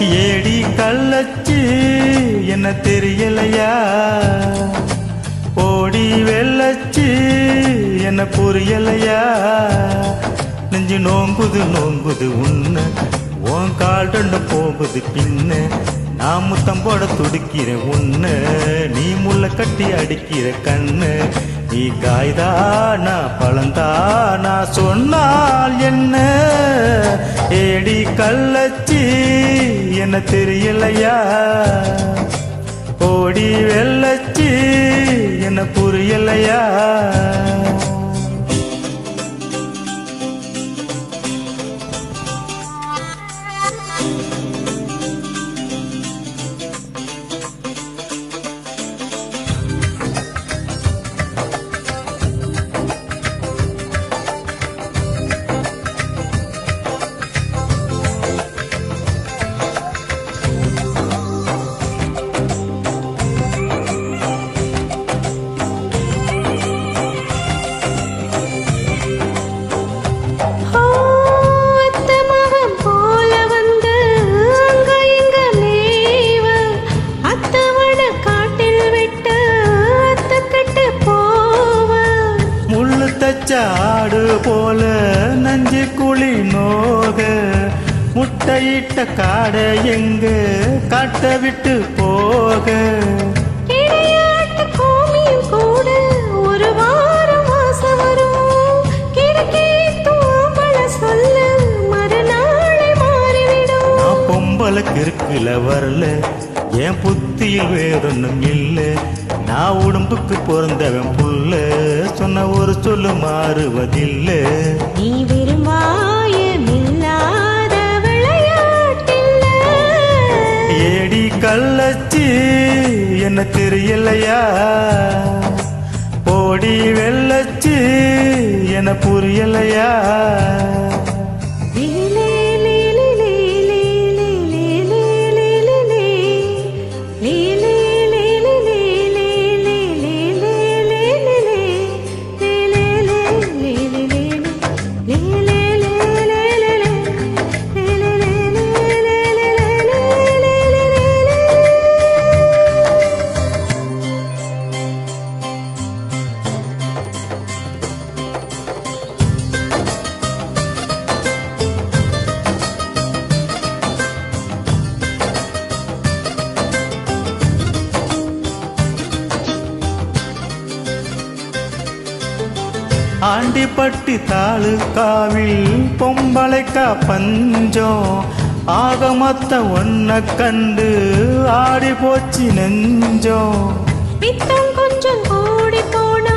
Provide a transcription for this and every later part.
ஏடி கள்ளச்சு என்ன தெரியலையா? ஓடி வெள்ளச்சு என்ன புரியலையா? நெஞ்சு நோங்குது நோங்குது உன்ன. உன் கால் ரெண்டு போகுது பின்ன. நான் முத்தம் போட துடிக்கிற உன்ன. நீ முள்ள கட்டி அடிக்கிற கண்ணு. நீ காய்தானா பழந்தானா சொன்னால் என்ன? ஏடி கள்ளச்சு என்ன தெரியலையா? ஓடி வெள்ளச்சி என்ன புரியலையா? ஆடு போல நஞ்சு குழி நோக முட்டையிட்ட காடை எங்க காட்ட விட்டு போக. பொம்பளை கிறுக்குல வரல என் புத்தியில் வேறொன்னும் இல்ல. நான் உடம்புக்கு பிறந்தவன் புள்ள சொன்ன ஒரு சொல்லு மாறுவதில்லை. நீ. ஏடி கள்ளச்சி என்ன தெரியலையா? ஓடி வெள்ளச்சி என்ன புரியலையா? ஆண்டிப்பட்டி தாலுக்காவில் பொம்பளைக்கா பஞ்சம். ஆக மொத்த ஒன்ன கண்டு ஆடி போச்சு நெஞ்சம். பித்தம் கொஞ்சம் கூடி போனா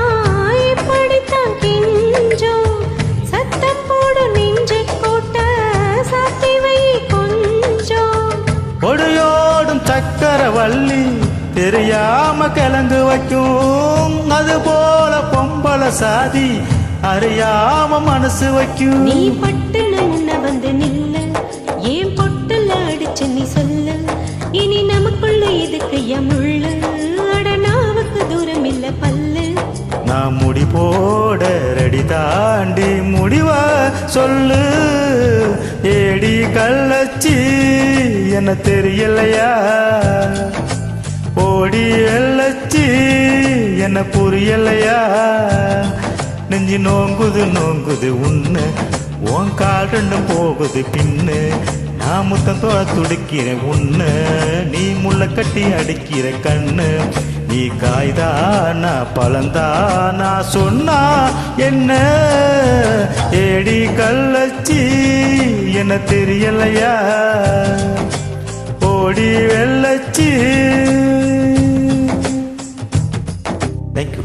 இப்படித்தான் கிஞ்சம். சத்தம் போடு நெஞ்சு கூட்ட சாத்தி வை கொஞ்சம் ஒடையோடும் சக்கரவள்ளி தெரியாம கிழங்கு வைக்கும். அது போல பொம்பளை சாதி அறியாம மனசு வைக்கும். நீ பட்டுன்னு முன்ன வந்து நில்ல. ஏன் பொட்டுல அடிச்சு நீ சொல்ல? இனி நமக்குள்ள இதுக்கு எமுள்ள அட நாவுக்கு தூரம் இல்ல பல்லு. நான் முடி போட ரெடி தாண்டி முடிவா? சொல்லு ஏடி கள்ளச்சி என்ன தெரியலையா? ஓடி எல்லச்சி என்ன புரியலையா? நெஞ்சு நோங்குது நோங்குது உன்னு. உன் கால் ரெண்டும் போகுது பின்னு. நான் முத்தம் தோழ துடிக்கிற உன்னு. நீ முள்ள கட்டி அடிக்கிற கண்ணு. நீ காய்தா நான் பழந்தா நான் சொன்னா என்ன? ஏடி கள்ளச்சி என்ன தெரியலையா? ஓடி வெள்ளச்சி. தேங்க்யூ